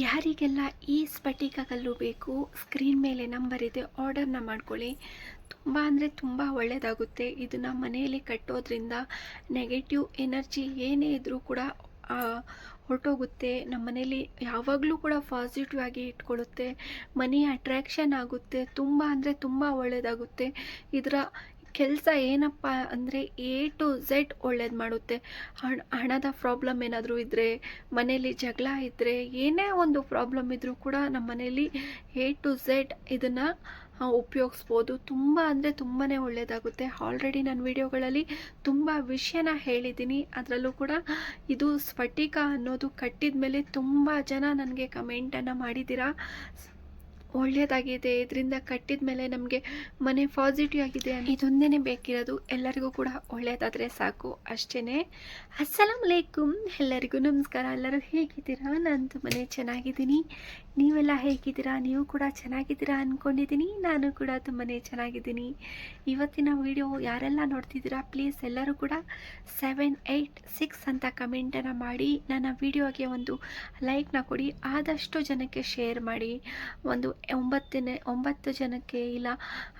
ಯಾರಿಗೆಲ್ಲ ಈ ಸ್ಫಟಿಕ ಕಲ್ಲು ಬೇಕು ಸ್ಕ್ರೀನ್ ಮೇಲೆ ನಂಬರ್ ಇದೆ ಆರ್ಡರ್ನ ಮಾಡ್ಕೊಳ್ಳಿ. ತುಂಬ ಅಂದರೆ ತುಂಬ ಒಳ್ಳೆಯದಾಗುತ್ತೆ ಇದನ್ನು ಮನೆಯಲ್ಲಿ ಕಟ್ಟೋದ್ರಿಂದ ನೆಗೆಟಿವ್ ಎನರ್ಜಿ ಏನೇ ಇದ್ದರೂ ಕೂಡ ಹೊರಟೋಗುತ್ತೆ. ನಮ್ಮ ಮನೇಲಿ ಯಾವಾಗಲೂ ಕೂಡ ಪಾಸಿಟಿವ್ ಆಗಿ ಇಟ್ಕೊಳ್ಳುತ್ತೆ. ಮನಿ ಅಟ್ರ್ಯಾಕ್ಷನ್ ಆಗುತ್ತೆ. ತುಂಬ ಅಂದರೆ ತುಂಬ ಒಳ್ಳೆಯದಾಗುತ್ತೆ ಇದರ ಕೆಲಸ ಏನಪ್ಪ ಅಂದರೆ ಎ ಟು ಝೆಡ್ ಒಳ್ಳೇದು ಮಾಡುತ್ತೆ. ಹಣ, ಹಣದ ಪ್ರಾಬ್ಲಮ್ ಏನಾದರೂ ಇದ್ದರೆ ಮನೇಲಿ ಜಗಳ ಇದ್ದರೆ ಏನೇ ಒಂದು ಪ್ರಾಬ್ಲಮ್ ಇದ್ದರೂ ಕೂಡ ನಮ್ಮ ಮನೇಲಿ ಎ ಟು ಝೆಡ್ ಇದನ್ನು ಉಪಯೋಗಿಸ್ಬೋದು. ತುಂಬ ಅಂದರೆ ತುಂಬಾ ಒಳ್ಳೆಯದಾಗುತ್ತೆ ಆಲ್ರೆಡಿ ನಾನು ವಿಡಿಯೋಗಳಲ್ಲಿ ತುಂಬ ವಿಷಯನ ಹೇಳಿದ್ದೀನಿ. ಅದರಲ್ಲೂ ಕೂಡ ಇದು ಸ್ಫಟಿಕ ಅನ್ನೋದು ಕಟ್ಟಿದ ಮೇಲೆ ತುಂಬ ಜನ ನನಗೆ ಕಮೆಂಟನ್ನು ಮಾಡಿದ್ದೀರಾ. ಒಳ್ಳೆಯದಾಗಿದೆ ಇದರಿಂದ ಕಟ್ಟಿದ ಮೇಲೆ ನಮಗೆ ಮನೆ ಪಾಸಿಟಿವ್ ಆಗಿದೆ ಇದೊಂದೇ ಬೇಕಿರೋದು, ಎಲ್ಲರಿಗೂ ಕೂಡ ಒಳ್ಳೆಯದಾದರೆ ಸಾಕು ಅಷ್ಟೇ ಅಸ್ಸಲಾಮ್ ಅಲೈಕುಮ್, ಎಲ್ಲರಿಗೂ ನಮಸ್ಕಾರ. ಎಲ್ಲರೂ ಹೇಗಿದ್ದೀರಾ? ನಾನು ತುಂಬನೇ ಚೆನ್ನಾಗಿದ್ದೀನಿ. ನೀವೆಲ್ಲ ಹೇಗಿದ್ದೀರಾ? ನೀವು ಕೂಡ ಚೆನ್ನಾಗಿದ್ದೀರಾ ಅಂದ್ಕೊಂಡಿದ್ದೀನಿ ನಾನು ಕೂಡ ತುಂಬನೇ ಚೆನ್ನಾಗಿದ್ದೀನಿ. ಇವತ್ತಿನ ವಿಡಿಯೋ ಯಾರೆಲ್ಲ ನೋಡ್ತಿದ್ದೀರಾ ಪ್ಲೀಸ್ ಎಲ್ಲರೂ ಕೂಡ ಸೆವೆನ್ ಏಯ್ಟ್ ಸಿಕ್ಸ್ ಅಂತ ಕಮೆಂಟನ್ನು ಮಾಡಿ, ನನ್ನ ವಿಡಿಯೋಗೆ ಒಂದು ಲೈಕ್ನ ಕೊಡಿ, ಆದಷ್ಟು ಜನಕ್ಕೆ ಶೇರ್ ಮಾಡಿ. ಒಂದು ಒಂಬತ್ತನೇ, ಒಂಬತ್ತು ಜನಕ್ಕೆ ಇಲ್ಲ,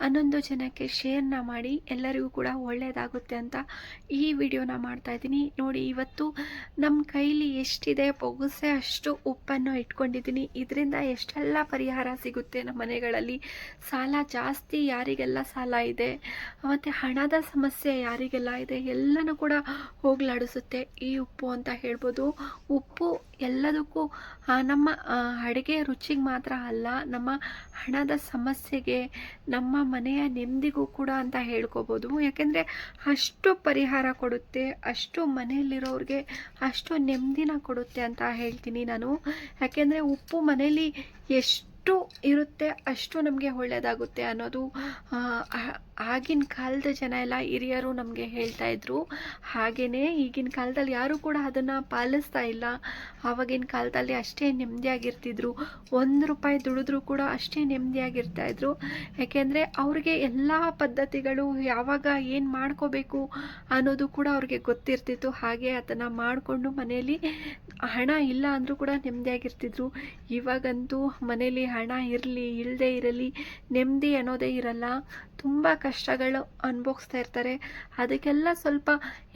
ಹನ್ನೊಂದು ಜನಕ್ಕೆ ಶೇರ್ನ ಮಾಡಿ ಎಲ್ಲರಿಗೂ ಕೂಡ ಒಳ್ಳೆಯದಾಗುತ್ತೆ ಅಂತ ಈ ವಿಡಿಯೋನ ಮಾಡ್ತಾ ಇದ್ದೀನಿ. ನೋಡಿ, ಇವತ್ತು ನಮ್ಮ ಕೈಲಿ ಎಷ್ಟಿದೆ ಪೊಗುಸೆ ಅಷ್ಟು ಉಪ್ಪನ್ನು ಇಟ್ಕೊಂಡಿದ್ದೀನಿ. ಇದರಿಂದ ಎಷ್ಟೆಲ್ಲ ಪರಿಹಾರ ಸಿಗುತ್ತೆ ನಮ್ಮ ಮನೆಗಳಲ್ಲಿ? ಸಾಲ ಜಾಸ್ತಿ ಯಾರಿಗೆಲ್ಲ ಸಾಲ ಇದೆ? ಮತ್ತು ಹಣದ ಸಮಸ್ಯೆ ಯಾರಿಗೆಲ್ಲ ಇದೆ? ಎಲ್ಲನೂ ಕೂಡ ಹೋಗ್ಲಾಡಿಸುತ್ತೆ ಈ ಉಪ್ಪು ಅಂತ ಹೇಳ್ಬೋದು. ಉಪ್ಪು ಎಲ್ಲದಕ್ಕೂ ನಮ್ಮ ಅಡುಗೆ ರುಚಿಗೆ ಮಾತ್ರ ಅಲ್ಲ, ನಮ್ಮ ಹಣದ ಸಮಸ್ಯೆಗೆ ನಮ್ಮ ಮನೆಯ ನೆಮ್ಮದಿಗೂ ಕೂಡ ಅಂತ ಹೇಳ್ಕೋಬೋದು. ಯಾಕೆಂದರೆ ಅಷ್ಟು ಪರಿಹಾರ ಕೊಡುತ್ತೆ, ಅಷ್ಟು ಮನೆಯಲ್ಲಿರೋರಿಗೆ ಅಷ್ಟು ನೆಮ್ಮದಿನ ಕೊಡುತ್ತೆ ಅಂತ ಹೇಳ್ತೀನಿ ನಾನು. ಯಾಕೆಂದರೆ ಉಪ್ಪು ಮನೆಯಲ್ಲಿ ಎಷ್ಟು ಇರುತ್ತೆ ಅಷ್ಟು ನಮಗೆ ಒಳ್ಳೆಯದಾಗುತ್ತೆ ಅನ್ನೋದು ಆಗಿನ ಕಾಲದ ಜನ ಎಲ್ಲ ಹಿರಿಯರು ನಮಗೆ ಹೇಳ್ತಾ ಇದ್ರು. ಹಾಗೆಯೇ ಈಗಿನ ಕಾಲದಲ್ಲಿ ಯಾರೂ ಕೂಡ ಅದನ್ನು ಪಾಲಿಸ್ತಾ ಇಲ್ಲ. ಆವಾಗಿನ ಕಾಲದಲ್ಲಿ ಅಷ್ಟೇ ನೆಮ್ಮದಿಯಾಗಿರ್ತಿದ್ರು. ಒಂದು ರೂಪಾಯಿ ದುಡಿದ್ರೂ ಕೂಡ ಅಷ್ಟೇ ನೆಮ್ಮದಿಯಾಗಿರ್ತಾ ಇದ್ರು. ಯಾಕೆಂದರೆ ಅವ್ರಿಗೆ ಎಲ್ಲ ಪದ್ಧತಿಗಳು ಯಾವಾಗ ಏನು ಮಾಡ್ಕೋಬೇಕು ಅನ್ನೋದು ಕೂಡ ಅವ್ರಿಗೆ ಗೊತ್ತಿರ್ತಿತ್ತು. ಹಾಗೆ ಅದನ್ನು ಮಾಡಿಕೊಂಡು ಮನೆಯಲ್ಲಿ ಹಣ ಇಲ್ಲ ಅಂದರೂ ಕೂಡ ನೆಮ್ಮದಿಯಾಗಿರ್ತಿದ್ರು. ಇವಾಗಂತೂ ಮನೆಯಲ್ಲಿ ಹಣ ಇರಲಿ ಇಲ್ಲದೆ ಇರಲಿ, ನೆಮ್ಮದಿ ಅನ್ನೋದೇ ಇರಲ್ಲ. ತುಂಬ ಕಷ್ಟಗಳು ಅನುಭವಿಸ್ತಾ ಇರ್ತಾರೆ. ಅದಕ್ಕೆಲ್ಲ ಸ್ವಲ್ಪ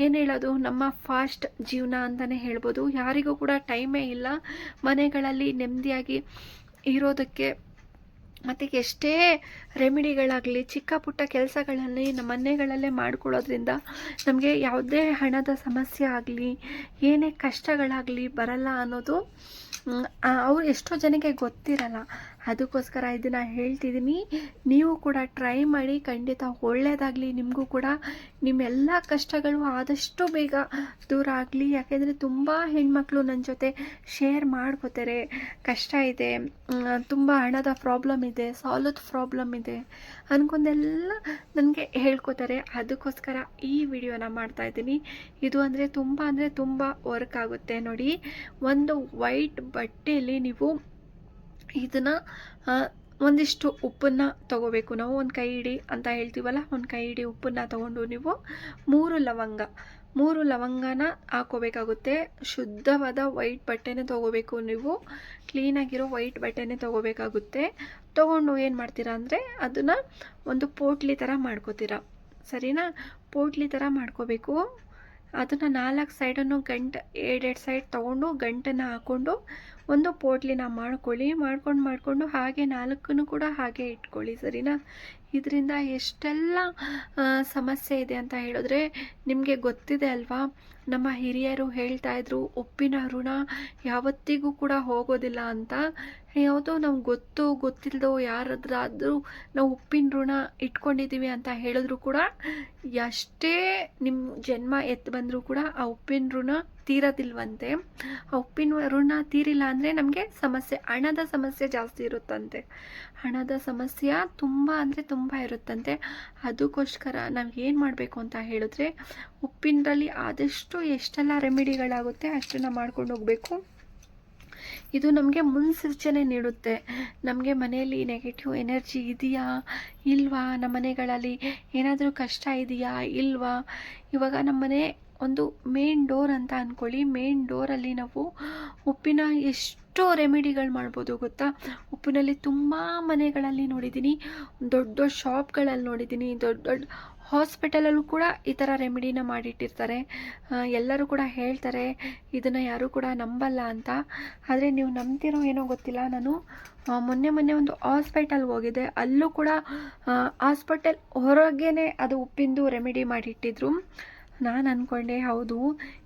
ಏನು ಹೇಳೋದು, ನಮ್ಮ ಫಾಸ್ಟ್ ಜೀವನ ಅಂತಲೇ ಹೇಳ್ಬೋದು. ಯಾರಿಗೂ ಕೂಡ ಟೈಮೇ ಇಲ್ಲ. ಮನೆಗಳಲ್ಲಿ ನೆಮ್ಮದಿಯಾಗಿ ಇರೋದಕ್ಕೆ ಮತ್ತು ಎಷ್ಟೇ ರೆಮಿಡಿಗಳಾಗಲಿ, ಚಿಕ್ಕ ಪುಟ್ಟ ಕೆಲಸಗಳಲ್ಲಿ, ನಮ್ಮ ಮನೆಗಳಲ್ಲೇ ಮಾಡ್ಕೊಳ್ಳೋದ್ರಿಂದ ನಮಗೆ ಯಾವುದೇ ಹಣದ ಸಮಸ್ಯೆ ಆಗಲಿ, ಏನೇ ಕಷ್ಟಗಳಾಗಲಿ ಬರಲ್ಲ ಅನ್ನೋದು ಅವ್ರು ಎಷ್ಟೋ ಜನಕ್ಕೆ ಗೊತ್ತಿರಲ್ಲ. ಅದಕ್ಕೋಸ್ಕರ ಇದನ್ನು ಹೇಳ್ತಿದ್ದೀನಿ ನೀವು ಕೂಡ ಟ್ರೈ ಮಾಡಿ ಖಂಡಿತ ಒಳ್ಳೆಯದಾಗಲಿ ನಿಮಗೂ ಕೂಡ ನಿಮ್ಮೆಲ್ಲ ಕಷ್ಟಗಳು ಆದಷ್ಟು ಬೇಗ ದೂರ ಆಗಲಿ. ಯಾಕೆಂದರೆ ತುಂಬ ಹೆಣ್ಮಕ್ಳು ನನ್ನ ಜೊತೆ ಶೇರ್ ಮಾಡ್ಕೋತಾರೆ. ಕಷ್ಟ ಇದೆ. ತುಂಬ ಹಣದ ಪ್ರಾಬ್ಲಮ್ ಇದೆ. ಸಾಲದ ಪ್ರಾಬ್ಲಮ್ ಇದೆ. ಅನ್ಕೊಂಡೆಲ್ಲ ನನಗೆ ಹೇಳ್ಕೊತಾರೆ. ಅದಕ್ಕೋಸ್ಕರ ಈ ವಿಡಿಯೋನ ಮಾಡ್ತಾ ಇದ್ದೀನಿ. ಇದು ಅಂದರೆ ತುಂಬ ಅಂದರೆ ತುಂಬ ವರ್ಕ್ ಆಗುತ್ತೆ ನೋಡಿ. ಒಂದು ವೈಟ್ ಬಟ್ಟೆಯಲ್ಲಿ ನೀವು ಇದನ್ನು ಒಂದಿಷ್ಟು ಉಪ್ಪನ್ನು ತಗೋಬೇಕು. ನಾವು ಒಂದು ಕೈ ಹಿಡಿ ಅಂತ ಹೇಳ್ತೀವಲ್ಲ, ಒಂದು ಕೈ ಹಿಡಿ ಉಪ್ಪನ್ನು ತಗೊಂಡು ನೀವು ಮೂರು ಲವಂಗ, ಮೂರು ಲವಂಗನ ಹಾಕೋಬೇಕಾಗುತ್ತೆ. ಶುದ್ಧವಾದ ವೈಟ್ ಬಟ್ಟೆನೇ ತೊಗೋಬೇಕು ನೀವು. ಕ್ಲೀನಾಗಿರೋ ವೈಟ್ ಬಟ್ಟೆನೇ ತೊಗೋಬೇಕಾಗುತ್ತೆ. ತೊಗೊಂಡು ಏನು ಮಾಡ್ತೀರಾ ಅಂದರೆ, ಅದನ್ನು ಒಂದು ಪೋಟ್ಲಿ ಥರ ಮಾಡ್ಕೋತೀರ. ಸರಿನಾ? ಪೋಟ್ಲಿ ಥರ ಮಾಡ್ಕೋಬೇಕು. ಅದನ್ನು ನಾಲ್ಕು ಸೈಡನ್ನು ಗಂಟು, ಎರಡೆರಡು ಸೈಡ್ ತೊಗೊಂಡು ಗಂಟನ್ನು ಹಾಕ್ಕೊಂಡು ಒಂದು ಪೋಟ್ಲಿನ ಮಾಡ್ಕೊಳ್ಳಿ, ಮಾಡ್ಕೊಂಡು ಮಾಡಿಕೊಂಡು ಹಾಗೆ ನಾಲ್ಕನ್ನು ಕೂಡ ಹಾಗೆ ಇಟ್ಕೊಳ್ಳಿ, ಸರಿನಾ? ಇದರಿಂದ ಎಷ್ಟೆಲ್ಲ ಸಮಸ್ಯೆ ಇದೆ ಅಂತ ಹೇಳಿದ್ರೆ ನಿಮಗೆ ಗೊತ್ತಿದೆ ಅಲ್ವಾ? ನಮ್ಮ ಹಿರಿಯರು ಹೇಳ್ತಾ ಇದ್ರು, ಉಪ್ಪಿನ ಋಣ ಯಾವತ್ತಿಗೂ ಕೂಡ ಹೋಗೋದಿಲ್ಲ ಅಂತ. ಯಾವುದೋ ನಮ್ಗೆ ಗೊತ್ತು ಗೊತ್ತಿಲ್ಲದೋ ಯಾರಾದರೂ ನಾವು ಉಪ್ಪಿನ ಋಣ ಇಟ್ಕೊಂಡಿದ್ದೀವಿ ಅಂತ ಹೇಳಿದ್ರು ಕೂಡ ಎಷ್ಟೇ ನಿಮ್ಮ ಜನ್ಮ ಎತ್ತು ಬಂದರೂ ಕೂಡ ಆ ಉಪ್ಪಿನ ಋಣ ತೀರದಿಲ್ವಂತೆ. ಆ ಉಪ್ಪಿನ ಋಣ ತೀರಿಲ್ಲ ಅಂದರೆ ನಮಗೆ ಸಮಸ್ಯೆ, ಹಣದ ಸಮಸ್ಯೆ ಜಾಸ್ತಿ ಇರುತ್ತಂತೆ. ಹಣದ ಸಮಸ್ಯೆ ತುಂಬ ಅಂದರೆ ತುಂಬ ಇರುತ್ತಂತೆ. ಅದಕ್ಕೋಸ್ಕರ ನಾವು ಏನು ಮಾಡಬೇಕು ಅಂತ ಹೇಳಿದ್ರೆ ಉಪ್ಪಿನರಲ್ಲಿ ಆದಷ್ಟು ಎಷ್ಟೆಲ್ಲ ರೆಮಿಡಿಗಳಾಗುತ್ತೆ ಅಷ್ಟನ್ನು ಮಾಡ್ಕೊಂಡು ಹೋಗಬೇಕು. ಇದು ನಮಗೆ ಮುನ್ಸೂಚನೆ ನೀಡುತ್ತೆ. ನಮಗೆ ಮನೆಯಲ್ಲಿ ನೆಗೆಟಿವ್ ಎನರ್ಜಿ ಇದೆಯಾ? ಇಲ್ವಾ? ನಮ್ಮ ಮನೆಗಳಲ್ಲಿ ಏನಾದರೂ ಕಷ್ಟ ಇದೆಯಾ? ಇಲ್ವಾ? ಇವಾಗ ನಮ್ಮ ಮನೆ ಒಂದು ಮೇನ್ ಡೋರ್ ಅಂತ ಅಂದ್ಕೊಳ್ಳಿ ಮೇನ್ ಡೋರಲ್ಲಿ ನಾವು ಉಪ್ಪಿನ ಎಷ್ಟು ರೆಮಿಡಿಗಳು ಮಾಡ್ಬೋದು, ಗೊತ್ತಾ? ಉಪ್ಪಿನಲ್ಲಿ ತುಂಬ ಮನೆಗಳಲ್ಲಿ ನೋಡಿದ್ದೀನಿ. ದೊಡ್ಡ ದೊಡ್ಡ ಶಾಪ್ಗಳಲ್ಲಿ ನೋಡಿದ್ದೀನಿ. ದೊಡ್ಡ ದೊಡ್ಡ ಹಾಸ್ಪಿಟಲಲ್ಲೂ ಕೂಡ ಈ ಥರ ರೆಮಿಡಿನ ಮಾಡಿಟ್ಟಿರ್ತಾರೆ. ಎಲ್ಲರೂ ಕೂಡ ಹೇಳ್ತಾರೆ, ಇದನ್ನು ಯಾರೂ ಕೂಡ ನಂಬಲ್ಲ ಅಂತ. ಆದರೆ ನೀವು ನಂಬ್ತಿರೋ ಏನೋ ಗೊತ್ತಿಲ್ಲ. ನಾನು ಮೊನ್ನೆ ಮೊನ್ನೆ ಒಂದು ಹಾಸ್ಪಿಟಲ್ಗೆ ಹೋಗಿದ್ದೆ. ಅಲ್ಲೂ ಕೂಡ ಹಾಸ್ಪಿಟಲ್ ಹೊರಗೇನೆ ಅದು ಉಪ್ಪಿಂದು ರೆಮಿಡಿ ಮಾಡಿಟ್ಟಿದ್ರು. ನಾನು ಅಂದ್ಕೊಂಡೆ ಹೌದು.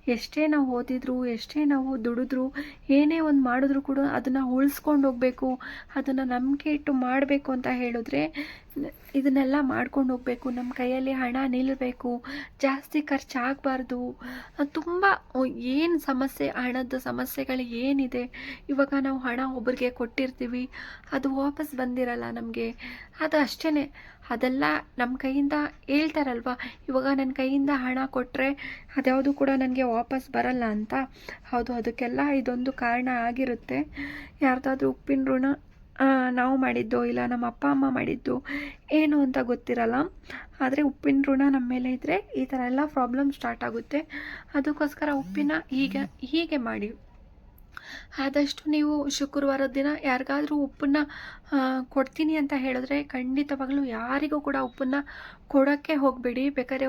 ಎಷ್ಟೇ ನಾವು ಓದಿದ್ರು, ಎಷ್ಟೇ ನಾವು ದುಡಿದ್ರು, ಏನೇ ಒಂದು ಮಾಡಿದ್ರು ಕೂಡ ಅದನ್ನು ಉಳಿಸ್ಕೊಂಡು ಹೋಗಬೇಕು, ಅದನ್ನು ನಂಬಿಕೆ ಇಟ್ಟು ಮಾಡಬೇಕು ಅಂತ ಹೇಳಿದ್ರೆ, ಇದನ್ನೆಲ್ಲ ಮಾಡ್ಕೊಂಡು ಹೋಗಬೇಕು. ನಮ್ಮ ಕೈಯಲ್ಲಿ ಹಣ ನಿಲ್ಲಬೇಕು ಜಾಸ್ತಿ ಖರ್ಚಾಗಬಾರ್ದು. ತುಂಬ ಏನು ಸಮಸ್ಯೆ, ಹಣದ ಸಮಸ್ಯೆಗಳು ಏನಿದೆ? ಇವಾಗ ನಾವು ಹಣ ಒಬ್ರಿಗೆ ಕೊಟ್ಟಿರ್ತೀವಿ, ಅದು ವಾಪಸ್ ಬಂದಿರಲ್ಲ ನಮಗೆ. ಅದು ಅಷ್ಟೇ ಅದೆಲ್ಲ ನಮ್ಮ ಕೈಯಿಂದ ಹೇಳ್ತಾರಲ್ವ? ಇವಾಗ ನನ್ನ ಕೈಯಿಂದ ಹಣ ಕೊಟ್ಟರೆ ಅದ್ಯಾವುದು ಕೂಡ ನನಗೆ ವಾಪಸ್ ಬರಲ್ಲ ಅಂತ. ಹೌದು, ಅದಕ್ಕೆಲ್ಲ ಇದೊಂದು ಕಾರಣ ಆಗಿರುತ್ತೆ. ಯಾರ್ದಾದ್ರೂ ಉಪ್ಪಿನ ಋಣ ನಾವು ಮಾಡಿದ್ದು ಇಲ್ಲ ನಮ್ಮ ಅಪ್ಪ, ಅಮ್ಮ ಮಾಡಿದ್ದು ಏನು ಅಂತ ಗೊತ್ತಿರಲ್ಲ. ಆದರೆ ಉಪ್ಪಿನ ಋಣ ನಮ್ಮ ಮೇಲೆ ಇದ್ದರೆ ಈ ಥರ ಎಲ್ಲ ಪ್ರಾಬ್ಲಮ್ ಸ್ಟಾರ್ಟ್ ಆಗುತ್ತೆ. ಅದಕ್ಕೋಸ್ಕರ ಉಪ್ಪಿನ ಹೀಗೆ ಹೀಗೆ ಮಾಡಿ ಆದಷ್ಟು ನೀವು ಶುಕ್ರವಾರದ ದಿನ ಯಾರಿಗಾದರೂ ಉಪ್ಪನ್ನು ಕೊಡ್ತೀನಿ ಅಂತ ಹೇಳಿದ್ರೆ ಖಂಡಿತವಾಗಲೂ ಯಾರಿಗೂ ಕೂಡ ಉಪ್ಪನ್ನು ಕೊಡೋಕ್ಕೆ ಹೋಗಬೇಡಿ. ಬೇಕಾದ್ರೆ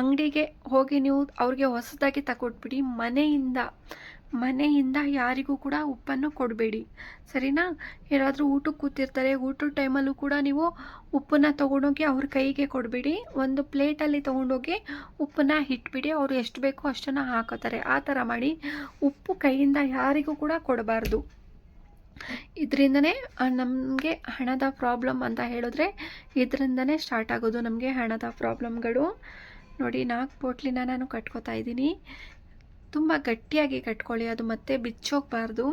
ಅಂಗಡಿಗೆ ಹೋಗಿ ನೀವು ಅವ್ರಿಗೆ ಹೊಸದಾಗಿ ತಗೊಟ್ಬಿಡಿ. ಮನೆಯಿಂದ ಮನೆಯಿಂದ ಯಾರಿಗೂ ಕೂಡ ಉಪ್ಪನ್ನು ಕೊಡಬೇಡಿ. ಸರಿನಾ? ಯಾರಾದರೂ ಊಟಕ್ಕೆ ಕೂತಿರ್ತಾರೆ, ಊಟದ ಟೈಮಲ್ಲೂ ಕೂಡ ನೀವು ಉಪ್ಪನ್ನು ತೊಗೊಂಡೋಗಿ ಅವ್ರ ಕೈಗೆ ಕೊಡಬೇಡಿ. ಒಂದು ಪ್ಲೇಟಲ್ಲಿ ತೊಗೊಂಡೋಗಿ ಉಪ್ಪನ್ನು ಇಟ್ಬಿಡಿ, ಅವರು ಎಷ್ಟು ಬೇಕೋ ಅಷ್ಟನ್ನು ಹಾಕೋತಾರೆ. ಆ ಥರ ಮಾಡಿ ಉಪ್ಪು ಕೈಯಿಂದ ಯಾರಿಗೂ ಕೂಡ ಕೊಡಬಾರ್ದು. ಇದರಿಂದನೇ ನಮಗೆ ಹಣದ ಪ್ರಾಬ್ಲಮ್ ಅಂತ ಹೇಳಿದ್ರೆ ಇದರಿಂದನೇ ಸ್ಟಾರ್ಟ್ ಆಗೋದು ನಮಗೆ ಹಣದ ಪ್ರಾಬ್ಲಮ್ಗಳು. ನೋಡಿ, ನಾಲ್ಕು ಪೋಟ್ಲಿನ ನಾನು ಕಟ್ಕೋತಾ ಇದ್ದೀನಿ. ತುಂಬ ಗಟ್ಟಿಯಾಗಿ ಕಟ್ಕೊಳ್ಳಿ, ಅದು ಮತ್ತೆ ಬಿಚ್ಚೋಗಬಾರ್ದು.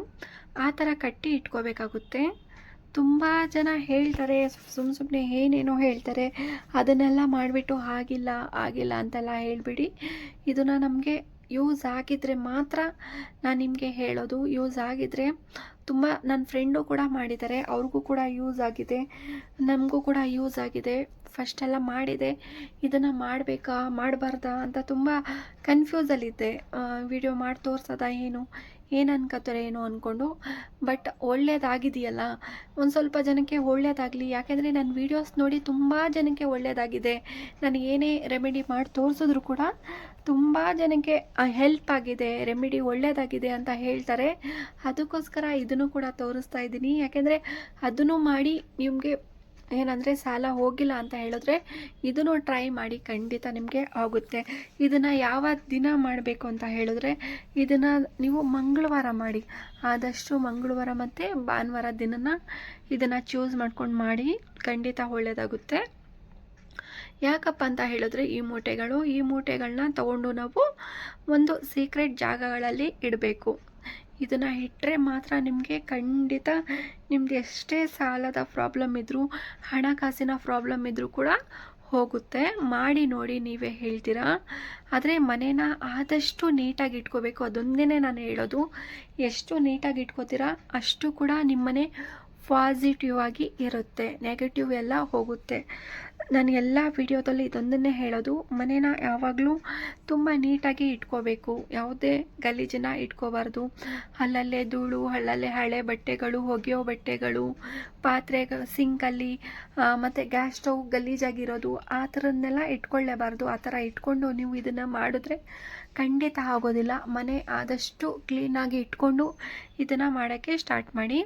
ಆ ಥರ ಕಟ್ಟಿ ಇಟ್ಕೋಬೇಕಾಗುತ್ತೆ. ತುಂಬ ಜನ ಹೇಳ್ತಾರೆ ಸುಮ್ಮ ಸುಮ್ಮನೆ ಏನೇನೋ ಹೇಳ್ತಾರೆ, ಅದನ್ನೆಲ್ಲ ಮಾಡಿಬಿಟ್ಟು ಆಗಿಲ್ಲ ಆಗಿಲ್ಲ ಅಂತೆಲ್ಲ ಹೇಳಿಬಿಡಿ. ಇದನ್ನು ನಮಗೆ ಯೂಸ್ ಆಗಿದ್ದರೆ ಮಾತ್ರ ನಾನು ನಿಮಗೆ ಹೇಳೋದು. ಯೂಸ್ ಆಗಿದ್ದರೆ ತುಂಬ ನನ್ನ ಫ್ರೆಂಡು ಕೂಡ ಮಾಡಿದ್ದಾರೆ, ಅವ್ರಿಗೂ ಕೂಡ ಯೂಸ್ ಆಗಿದೆ, ನಮಗೂ ಕೂಡ ಯೂಸ್ ಆಗಿದೆ. ಫಸ್ಟೆಲ್ಲ ಮಾಡಿದೆ. ಇದನ್ನು ಮಾಡಬೇಕಾ? ಮಾಡಬಾರ್ದಾ? ಅಂತ ತುಂಬ ಕನ್ಫ್ಯೂಸಲ್ಲಿದ್ದೆ ವಿಡಿಯೋ ಮಾಡಿ ತೋರ್ಸೋದ ಏನು? ಏನು ಅನ್ಕೋತಾರೆ ಏನು ಅಂದ್ಕೊಂಡು ಬಟ್ ಒಳ್ಳೇದಾಗಿದೆಯಲ್ಲ? ಒಂದು ಸ್ವಲ್ಪ ಜನಕ್ಕೆ ಒಳ್ಳೇದಾಗಲಿ. ಯಾಕೆಂದರೆ ನನ್ನ ವೀಡಿಯೋಸ್ ನೋಡಿ ತುಂಬ ಜನಕ್ಕೆ ಒಳ್ಳೆಯದಾಗಿದೆ ನಾನು ಏನೇ ರೆಮಿಡಿ ಮಾಡಿ ತೋರಿಸಿದ್ರು ಕೂಡ ತುಂಬ ಜನಕ್ಕೆ ಹೆಲ್ಪ್ ಆಗಿದೆ. ರೆಮಿಡಿ ಒಳ್ಳೆಯದಾಗಿದೆ ಅಂತ ಹೇಳ್ತಾರೆ. ಅದಕ್ಕೋಸ್ಕರ ಇದನ್ನು ಕೂಡ ತೋರಿಸ್ತಾ ಇದ್ದೀನಿ. ಯಾಕೆಂದರೆ ಅದನ್ನು ಮಾಡಿ ನಿಮಗೆ ಏನಂದರೆ ಸಾಲ ಹೋಗಿಲ್ಲ ಅಂತ ಹೇಳಿದ್ರೆ ಇದನ್ನು ಟ್ರೈ ಮಾಡಿ ಖಂಡಿತ ನಿಮಗೆ ಆಗುತ್ತೆ. ಇದನ್ನು ಯಾವ ದಿನ ಮಾಡಬೇಕು ಅಂತ ಹೇಳಿದ್ರೆ ಇದನ್ನು ನೀವು ಮಂಗಳವಾರ ಮಾಡಿ. ಆದಷ್ಟು ಮಂಗಳವಾರ ಮತ್ತು ಭಾನುವಾರ ದಿನನ ಇದನ್ನು ಚೂಸ್ ಮಾಡ್ಕೊಂಡು ಮಾಡಿ ಖಂಡಿತ ಒಳ್ಳೆಯದಾಗುತ್ತೆ ಯಾಕಪ್ಪ ಅಂತ ಹೇಳಿದ್ರೆ ಈ ಮೂಟೆಗಳು, ಈ ಮೂಟೆಗಳನ್ನ ತಗೊಂಡು ನಾವು ಒಂದು ಸೀಕ್ರೆಟ್ ಜಾಗಗಳಲ್ಲಿ ಇಡಬೇಕು. ಇದನ್ನು ಇಟ್ಟರೆ ಮಾತ್ರ ನಿಮಗೆ ಖಂಡಿತ ನಿಮ್ದು ಎಷ್ಟೇ ಸಾಲದ ಪ್ರಾಬ್ಲಮ್ ಇದ್ದರೂ ಹಣಕಾಸಿನ ಪ್ರಾಬ್ಲಮ್ ಇದ್ದರೂ ಕೂಡ ಹೋಗುತ್ತೆ. ಮಾಡಿ ನೋಡಿ ನೀವೇ ಹೇಳ್ತೀರಾ? ಆದರೆ ಮನೇನ ಆದಷ್ಟು ನೀಟಾಗಿ ಇಟ್ಕೋಬೇಕು. ಅದೊಂದೇ ನಾನು ಹೇಳೋದು. ಎಷ್ಟು ನೀಟಾಗಿ ಇಟ್ಕೋತೀರಾ, ಅಷ್ಟು ಕೂಡ ನಿಮ್ಮನೆ ಪಾಸಿಟಿವ್ ಆಗಿ ಇರುತ್ತೆ. ನೆಗೆಟಿವ್ ಎಲ್ಲ ಹೋಗುತ್ತೆ. ನಾನು ಎಲ್ಲ ವಿಡಿಯೋದಲ್ಲಿ ಇದೊಂದನ್ನೇ ಹೇಳೋದು, ಮನೇನ ಯಾವಾಗಲೂ ತುಂಬ ನೀಟಾಗಿ ಇಟ್ಕೋಬೇಕು. ಯಾವುದೇ ಗಲೀಜನ್ನ ಇಟ್ಕೋಬಾರ್ದು. ಅಲ್ಲಲ್ಲೇ ಧೂಳು, ಅಲ್ಲಲ್ಲೇ ಹಳೆ ಬಟ್ಟೆಗಳು, ಒಗೆಯೋ ಬಟ್ಟೆಗಳು, ಪಾತ್ರೆ, ಸಿಂಕಲ್ಲಿ ಮತ್ತು ಗ್ಯಾಸ್ ಸ್ಟವ್ ಗಲೀಜಾಗಿರೋದು, ಆ ಥರದ್ದನ್ನೆಲ್ಲ ಇಟ್ಕೊಳ್ಳೇಬಾರ್ದು. ಆ ಥರ ಇಟ್ಕೊಂಡು ನೀವು ಇದನ್ನು ಮಾಡಿದ್ರೆ ಖಂಡಿತ ಆಗೋದಿಲ್ಲ. ಮನೆ ಆದಷ್ಟು ಕ್ಲೀನಾಗಿ ಇಟ್ಕೊಂಡು ಇದನ್ನು ಮಾಡೋಕ್ಕೆ ಸ್ಟಾರ್ಟ್ ಮಾಡಿ.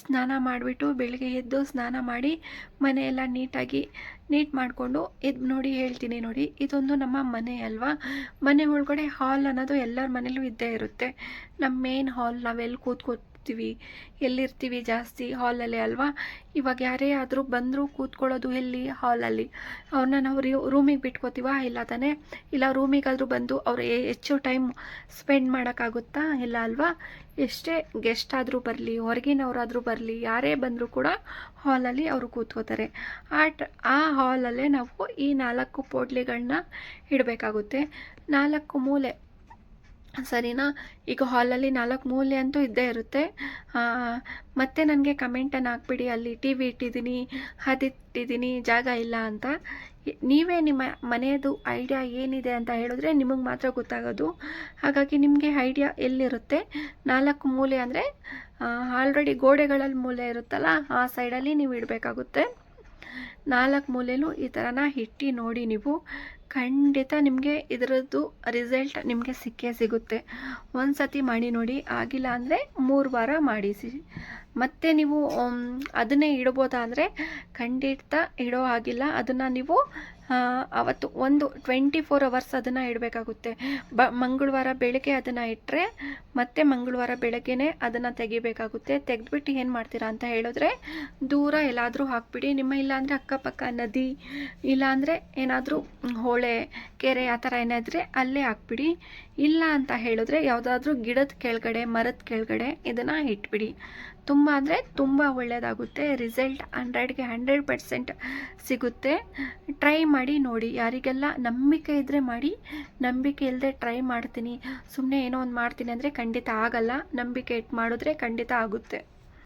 ಸ್ನಾನ ಮಾಡಿಬಿಟ್ಟು ಬೆಳಿಗ್ಗೆ ಎದ್ದು ಸ್ನಾನ ಮಾಡಿ ಮನೆಯೆಲ್ಲ ನೀಟಾಗಿ ನೀಟ್ ಮಾಡಿಕೊಂಡು ಇದು ನೋಡಿ ಹೇಳ್ತೀನಿ ನೋಡಿ, ಇದೊಂದು ನಮ್ಮ ಮನೆ ಅಲ್ವಾ? ಮನೆ ಒಳಗಡೆ ಹಾಲ್ ಅನ್ನೋದು ಎಲ್ಲರ ಮನೇಲೂ ಇದ್ದೇ ಇರುತ್ತೆ. ನಮ್ಮ ಮೇನ್ ಹಾಲ್ ನಾವೆಲ್ಲಿ ಕೂತ್ಕೋತೀವಿ ಎಲ್ಲಿರ್ತೀವಿ ಜಾಸ್ತಿ ಹಾಲಲ್ಲಿ ಅಲ್ವಾ? ಇವಾಗ ಯಾರೇ ಆದರೂ ಬಂದರೂ ಕೂತ್ಕೊಳ್ಳೋದು ಎಲ್ಲಿ? ಹಾಲಲ್ಲಿ ಅವ್ರನ್ನ ನಾವು ರೂಮಿಗೆ ಬಿಟ್ಕೋತೀವ? ಇಲ್ಲ ತಾನೇ? ಇಲ್ಲ ರೂಮಿಗಾದರೂ ಬಂದು ಅವ್ರು ಹೆಚ್ಚು ಟೈಮ್ ಸ್ಪೆಂಡ್ ಮಾಡೋಕ್ಕಾಗುತ್ತಾ? ಇಲ್ಲ ಅಲ್ವಾ? ಎಷ್ಟೇ ಗೆಸ್ಟ್ ಆದರೂ ಬರಲಿ, ಹೊರಗಿನವರಾದರೂ ಬರಲಿ, ಯಾರೇ ಬಂದರೂ ಕೂಡ ಹಾಲಲ್ಲಿ ಅವರು ಕೂತ್ಕೋತಾರೆ. ಆ ಟ ಆ ಹಾಲಲ್ಲೇ ನಾವು ಈ ನಾಲ್ಕು ಪೋಟ್ಲಿಗಳನ್ನ ಇಡಬೇಕಾಗುತ್ತೆ. ನಾಲ್ಕು ಮೂಲೆ ಸರಿನಾ? ಈಗ ಹಾಲಲ್ಲಿ ನಾಲ್ಕು ಮೂಲೆ ಅಂತೂ ಇದ್ದೇ ಇರುತ್ತೆ. ಮತ್ತೆ ನನಗೆ ಕಮೆಂಟನ್ನು ಹಾಕ್ಬಿಡಿ. ಅಲ್ಲಿ ಟಿ ವಿ ಇಟ್ಟಿದ್ದೀನಿ ಅದಿಟ್ಟಿದ್ದೀನಿ ಜಾಗ ಇಲ್ಲ ಅಂತ. ನೀವೇ ನಿಮ್ಮ ಮನೆಯದು ಐಡಿಯಾ ಏನಿದೆ ಅಂತ ಹೇಳಿದ್ರೆ ನಿಮಗೆ ಮಾತ್ರ ಗೊತ್ತಾಗೋದು. ಹಾಗಾಗಿ ನಿಮಗೆ ಐಡಿಯಾ ಎಲ್ಲಿರುತ್ತೆ? ನಾಲ್ಕು ಮೂಲೆ ಅಂದರೆ ಆಲ್ರೆಡಿ ಗೋಡೆಗಳಲ್ಲಿ ಮೂಲೆ ಇರುತ್ತಲ್ಲ, ಆ ಸೈಡಲ್ಲಿ ನೀವು ಇಡಬೇಕಾಗುತ್ತೆ. ನಾಲ್ಕು ಮೂಲೆಯೂ ಈ ಥರನ ಇಟ್ಟು ನೋಡಿ ನೀವು. ಖಂಡಿತ ನಿಮಗೆ ಇದರದ್ದು ರಿಸಲ್ಟ್ ನಿಮಗೆ ಸಿಕ್ಕೇ ಸಿಗುತ್ತೆ. ಒಂದು ಸತಿ ಮಾಡಿ ನೋಡಿ, ಆಗಿಲ್ಲ ಅಂದರೆ ಮೂರು ವಾರ ಮಾಡಿಸಿ. ಮತ್ತೆ ನೀವು ಅದನ್ನೇ ಇಡ್ಬೋದಾ ಅಂದರೆ ಖಂಡಿತ ಇಡೋ ಆಗಿಲ್ಲ ಅದನ್ನು ನೀವು ಅವತ್ತು ಒಂದು ಟ್ವೆಂಟಿ ಫೋರ್ ಅವರ್ಸ್ ಅದನ್ನು ಇಡಬೇಕಾಗುತ್ತೆ. ಬ, ಮಂಗಳವಾರ ಬೆಳಗ್ಗೆ ಅದನ್ನು ಇಟ್ಟರೆ ಮತ್ತೆ ಮಂಗಳವಾರ ಬೆಳಗ್ಗೆನೇ ಅದನ್ನು ತೆಗಿಬೇಕಾಗುತ್ತೆ. ತೆಗೆದ್ಬಿಟ್ಟು ಏನು ಮಾಡ್ತೀರಾ ಅಂತ ಹೇಳಿದ್ರೆ ದೂರ ಎಲ್ಲಾದರೂ ಹಾಕ್ಬಿಡಿ. ನಿಮ್ಮ ಇಲ್ಲಾಂದರೆ ಅಕ್ಕಪಕ್ಕ ನದಿ, ಇಲ್ಲಾಂದರೆ ಏನಾದರೂ ಹೊಳೆ, ಕೆರೆ ಆ ಥರ ಏನಾದರೆ ಅಲ್ಲೇ ಹಾಕ್ಬಿಡಿ. ಇಲ್ಲ ಅಂತ ಹೇಳಿದ್ರೆ ಯಾವುದಾದ್ರೂ ಗಿಡದ ಕೆಳಗಡೆ, ಮರದ ಕೆಳಗಡೆ ಇದನ್ನು ಇಟ್ಬಿಡಿ. ತುಂಬ ಅಂದರೆ ತುಂಬ ಒಳ್ಳೆಯದಾಗುತ್ತೆ ರಿಸಲ್ಟ್ ಹಂಡ್ರೆಡ್ಗೆ ಹಂಡ್ರೆಡ್ ಪರ್ಸೆಂಟ್ ಸಿಗುತ್ತೆ. ಟ್ರೈ ಮಾಡಿ ನೋಡಿ. ಯಾರಿಗೆಲ್ಲ ನಂಬಿಕೆ ಇದ್ದರೆ ಮಾಡಿ. ನಂಬಿಕೆ ಇಲ್ಲದೆ ಟ್ರೈ ಮಾಡ್ತೀನಿ. ಸುಮ್ಮನೆ ಏನೋ ಒಂದು ಮಾಡ್ತೀನಿ ಅಂದರೆ ಖಂಡಿತ ಆಗಲ್ಲ. ನಂಬಿಕೆ ಇಟ್ಟು ಮಾಡಿದ್ರೆ ಖಂಡಿತ ಆಗುತ್ತೆ.